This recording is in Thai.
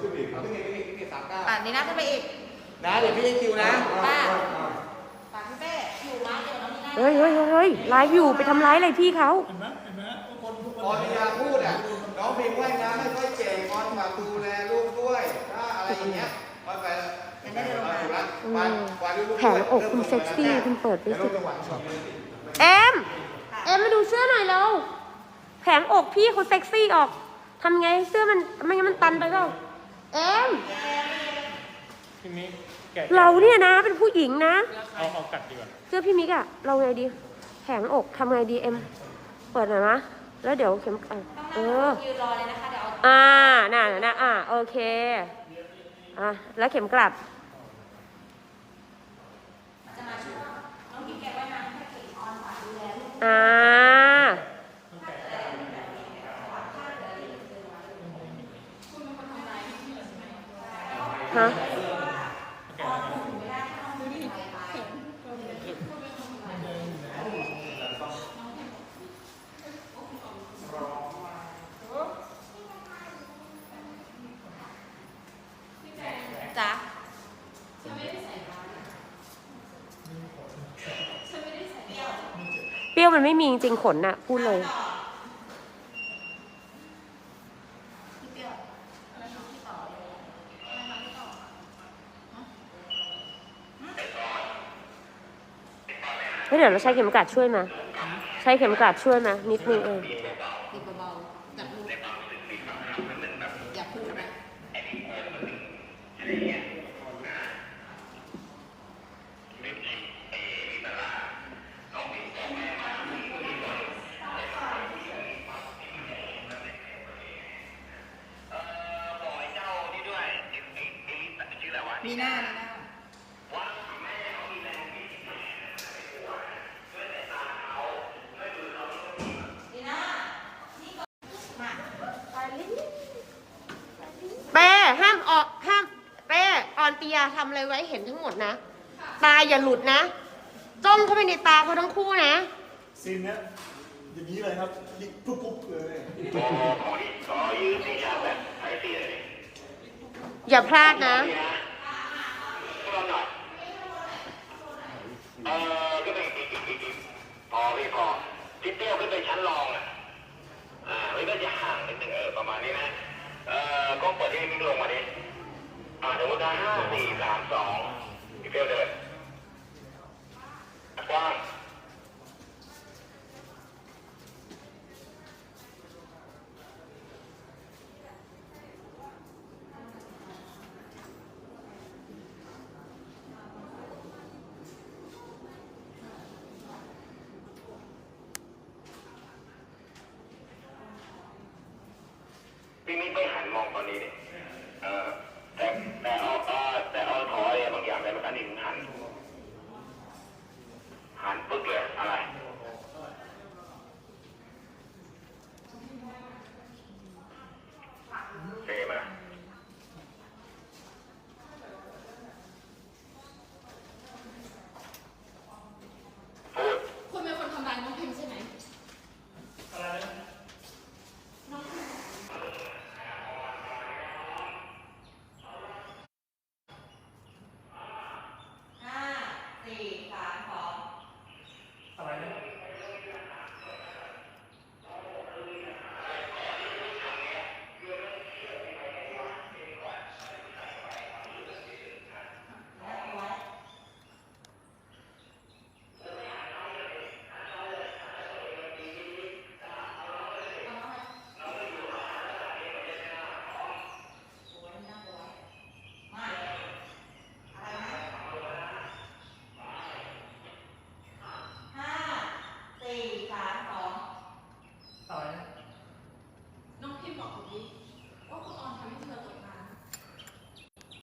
ขึ้นอีกเอาขึ้นอีกขึ้นอีกขึ้นอีกสามเก้าป่านนี้นะขึ้นไปอีกนะเดี๋ยวพี่ให้คิวนะป้าอะอะป่านพี่เป้อยู่ร้านเดียวกับน้องนีน่าเฮ้ยเฮ้ยเฮ้ยเฮ้ยไลฟ์อยู่ไปทำร้ายอะไรพี่เขาเห็นไหมเห็นไหมทุกคนทุกคนออนพยายามพูดอะน้องเพลงว่ายน้ำไม่ค่อยเก่งออนฝากดูแลลูกด้วยถ้าอะไรอย่างเงี้ยออนไปไปถูกละวางวางลูกแผงอกคุณเซ็กซี่คุณเปิดไปแล้วลูสิกจังหวะช็อตเอ็มเอ็มมาดูเสื้อหน่อยเร็วแผงอกพี่เขาเซ็กซี่ออกทำไงให้เสื้อมันไม่งั้นมันตันไปเปล่า เอ็ม พี่มิกแกะเราเนี่ยนะเป็นผู้หญิงนะ เอาเอากัดดีกว่าเสื้อพี่มิกอะเราไงดีแผงอกทำไงดีเอ็ม เปิดหน่อยมะแล้วเดี๋ยวเข็มอะเออ ยืนรอเลยนะคะ เดี๋ยวเอาอ่า น่ะน่ะน่ะอ่าโอเค อะ แล้วเข็มกลัดจะมาช่วยน้องพี่แกว่ายน้ำให้เก่งออนฝากดูแลลูกอ่า ฮะจ๊ะเปรี้ยวมันไม่มีจริงๆขนน่ะ พูดเลย เฮ้ยเดี๋ยวเราใช้เข็มกลัดช่วยมา ใช้เข็มกลัดช่วยมานิดนึงเองติดเบาๆจับลูกอย่าพูดนะมีหน้ามีหน้ามีหน้านี่ก่อนมาไปลิ้น เป้ห้ามออกห้ามเป้ออนเตียทำอะไรไว้เห็นทั้งหมดนะ ตาอย่าหลุดนะ จ้องเข้าไปในตาเขาทั้งคู่นะ ซีนเนี้ยอย่างนี้เลยครับยิงปุ๊บปุ๊บเลยอย่าพลาดนะ เออก็เป็นอีกอีกอีกอีกพอพี่พอที่เตี้ยวขึ้นไปชั้นรองอะ อ่าไม่ก็จะห่างนิดนึงเออประมาณนี้นะ เออก็เปิดที่มิ้งลงมาดิ อ่าสมมติว่าห้าสี่สามสองพี่เตี้ยวเดินกว้างพี่มิ้งไม่หันมองตอนนี้ดิเออ แ